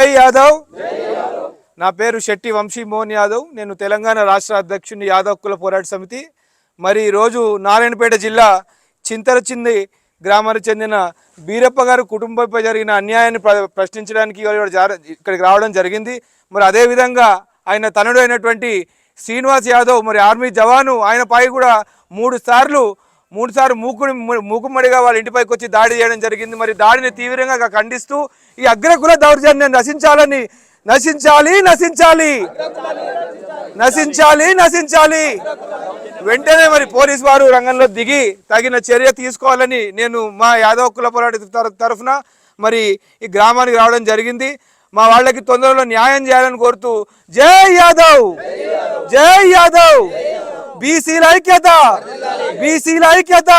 జై యాదవ్. నా పేరు శెట్టి వంశీ మోహన్ యాదవ్. నేను తెలంగాణ రాష్ట్ర అధ్యక్షుని యాదవ్ కుల పోరాట సమితి. మరి ఈరోజు నారాయణపేట జిల్లా చింతరచింది గ్రామానికి చెందిన బీరప్ప గారు కుటుంబంపై జరిగిన అన్యాయాన్ని ప్ర- ప్రశ్నించడానికి ఇక్కడికి రావడం జరిగింది. మరి అదేవిధంగా ఆయన తనుడు అయినటువంటి శ్రీనివాస్ యాదవ్ మరి ఆర్మీ జవాను ఆయన పై కూడా మూడు సార్లు మూడుసార్లు మూకుని మూకుమ్మడిగా వాళ్ళ ఇంటిపైకి వచ్చి దాడి చేయడం జరిగింది. మరి దాడిని తీవ్రంగా ఖండిస్తూ ఈ అగ్రకుల దౌర్జన్యం నశించాలని నశించాలి నశించాలి నశించాలి నశించాలి. వెంటనే మరి పోలీస్ వారు రంగంలో దిగి తగిన చర్య తీసుకోవాలని నేను మా యాదవ్ కుల పోరాట తర- తరఫున మరి ఈ గ్రామానికి రావడం జరిగింది. మా వాళ్ళకి తొందరలో న్యాయం చేయాలని కోరుతూ జై యాదవ్! జై యాదవ్! బీసీల ఐక్యత! బీసీల ఐక్యత